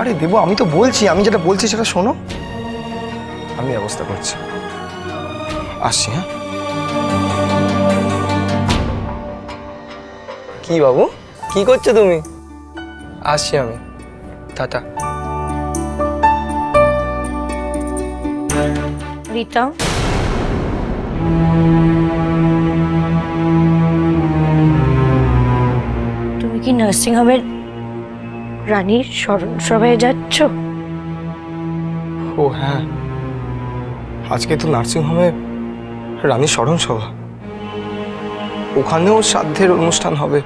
আরে দেবো, আমি তো বলছি, আমি যেটা বলছি সেটা শোনো। আমি ব্যবস্থা করছি। আসছি হ্যাঁ? কি বাবু? কি করছ তুমি? আসছি আমি। টাটা। রিতা? তুমি কি নার্সিং হোমের রানীর স্মরণ সভায় যাচ্ছ? ও হ্যাঁ। আজকে তো নার্সিংহোমে রানীর স্মরণ সভা ওখানেও শ্রাদ্ধের অনুষ্ঠান হবে।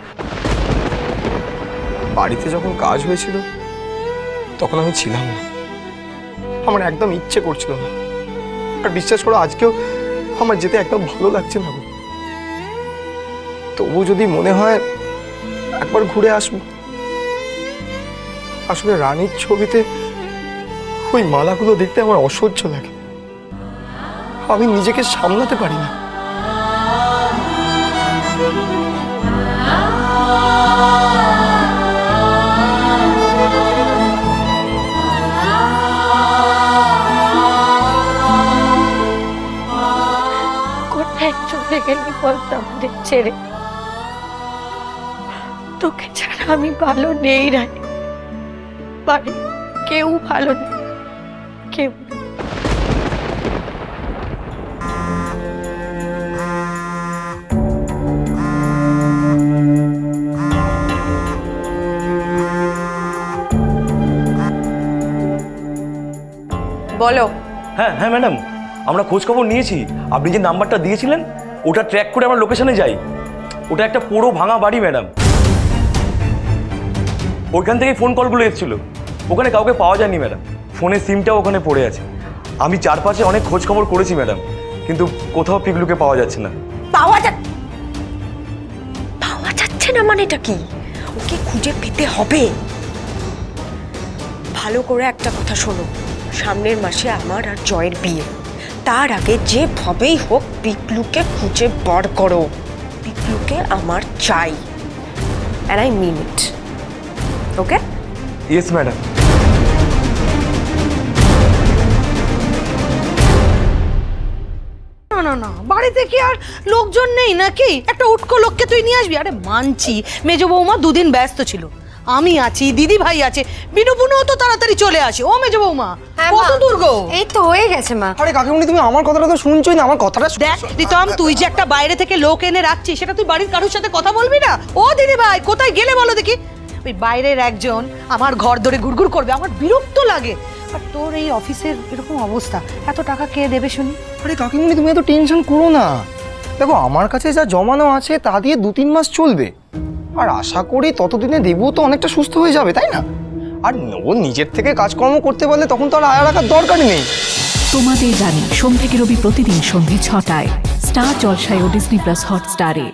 বাড়িতে যখন কাজ হয়েছিল, তখন আমি ছিলাম না। আমার একদম ইচ্ছে করছিল না। আর বিশ্বাস করো, আজকেও আমার যেতে একদম ভালো লাগছে না। তবু যদি মনে হয়, একবার ঘুরে আসব। আসলে রানীর ছবিতে ওই মালাগুলো দেখতে আমার অসহ্য লাগে। আমি নিজেকে সামলাতে পারি না। আমাদের ছেড়ে? তোকে ছাড়া আমি ভালো নেই, রানী। বাড়ি। কেউ ভালো নেই। কেউ বলো। হ্যাঁ হ্যাঁ ম্যাডাম। আমরা খোঁজ খবর নিয়েছি। আপনি যে নাম্বারটা দিয়েছিলেন ওটা ট্র্যাক করে আমরা লোকেশনে যাই। ওটা একটা পুরো ভাঙা বাড়ি ম্যাডাম। ওইখান থেকে ফোন কলগুলো এসেছিল। ওখানে কাউকে পাওয়া যায়নি ম্যাডাম। ফোনের সিমটাও ওখানে পড়ে আছে। আমি চারপাশে অনেক খোঁজ খবর করেছি ম্যাডাম কিন্তু কোথাও পিগলুকে পাওয়া যাচ্ছে না। পাওয়া যা পাওয়া যাচ্ছে না মানে এটা কি? ওকে খুঁজে পেতে হবে। ভালো করে একটা কথা শোনো। সামনের মাসে আমার আর জয়ের বিয়ে। তার আগে যেভাবেই হোক পিকলুকে খুঁজে বার করো। পিকলুকে আমার চাই। And I mean it okay yes madam. না না বাড়িতে কি আর লোকজন নেই নাকি? একটা উটকো লোককে তুই নিয়ে আসবি? আরে মানছি মেজো বৌমা দুদিন ব্যস্ত ছিল। আমি আছি দিদি ভাই আছে বিনু বুনুও তো তাড়াতাড়ি চলে আসে। ও মেজো বৌমা কত দূর গো? এই তো হয়ে গেছে মা। আরে কাকিমণি তুমি আমার কথাটা তো শুনছোই না আমার কথাটা দেখ রিতম তুই যে একটা বাইরে থেকে লোক এনে রাখছিস সেটা তুই বাড়ির কারোর সাথে কথা বলবি না? ও দিদি ভাই কোথায় গেলে বলো দেখি? ওই বাইরের একজন আমার ঘর ধরে গুড়গুড় করবে আমার বিরক্ত লাগে। আর তোর এই অফিসের এরকম অবস্থা? এত টাকা কে দেবে শুনি? আরে কাকিমণি তুমি এত টেনশন করো না। দেখো আমার কাছে যা জমানো আছে তা দিয়ে দু তিন মাস চলবে। আর আশা করি ততদিনে দেবু তো অনেকটা সুস্থ হয়ে যাবে তাই না? আর ও নিজের থেকে কাজকর্ম করতে পারলে তখন তো আর আয়া রাখার দরকারই নেই। তোমাদের জানি সোম থেকে রবি প্রতিদিন সন্ধ্যে ছটায়। স্টার জলসায় ও ডিসনি প্লাস হটস্টারে।